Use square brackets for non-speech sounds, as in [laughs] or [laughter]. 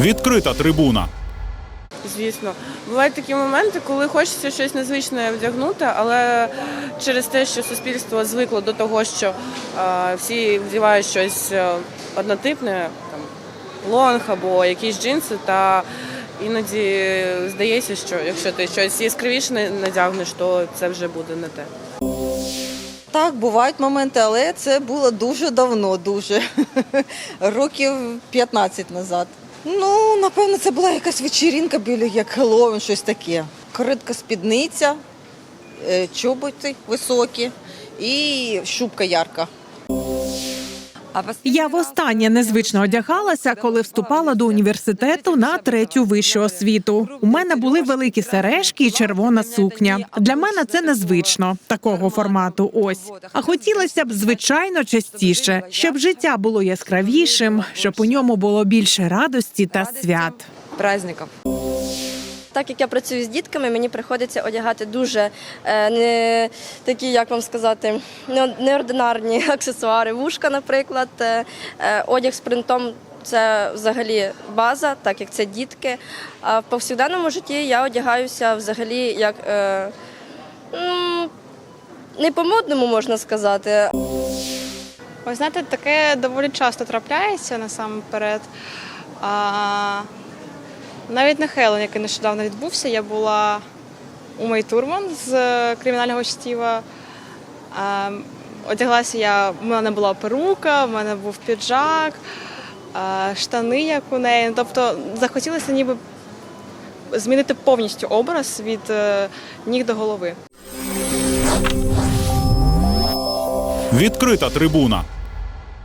Відкрита трибуна. Звісно, бувають такі моменти, коли хочеться щось незвичне вдягнути, але через те, що суспільство звикло до того, що е, всі вдівають щось е, однотипне, там лонг або якісь джинси, та іноді здається, що якщо ти щось яскравіше не- надягнеш, то це вже буде не те. Так, бувають моменти, але це було дуже давно, дуже [laughs] років 15 назад. Ну, напевно, це була якась вечірінка біля як Хеллоуін, щось таке. Критка спідниця, е, чоботи високі і шубка ярка. Я востаннє незвично одягалася, коли вступала до університету на третю вищу освіту. У мене були великі сережки і червона сукня. Для мене це незвично такого формату. Ось а хотілося б звичайно частіше, щоб життя було яскравішим, щоб у ньому було більше радості та свят. праздников. Так як я працюю з дітками, мені приходиться одягати дуже е, не такі, як вам сказати, неординарні [laughs] аксесуари. Вушка, наприклад, е, е, одяг з принтом. Це взагалі база, так як це дітки. А в повсякденному житті я одягаюся взагалі як е, не по-модному можна сказати, Ви знаєте, таке доволі часто трапляється насамперед. А, навіть на Хеллоуін, який нещодавно відбувся, я була у Мей Турман з е, кримінального чтіва. Одяглася я, у мене була перука, в мене був піджак, штани, як у неї. Ну, Тобто захотілося ніби змінити повністю образ від е, ніг до голови. Відкрита трибуна.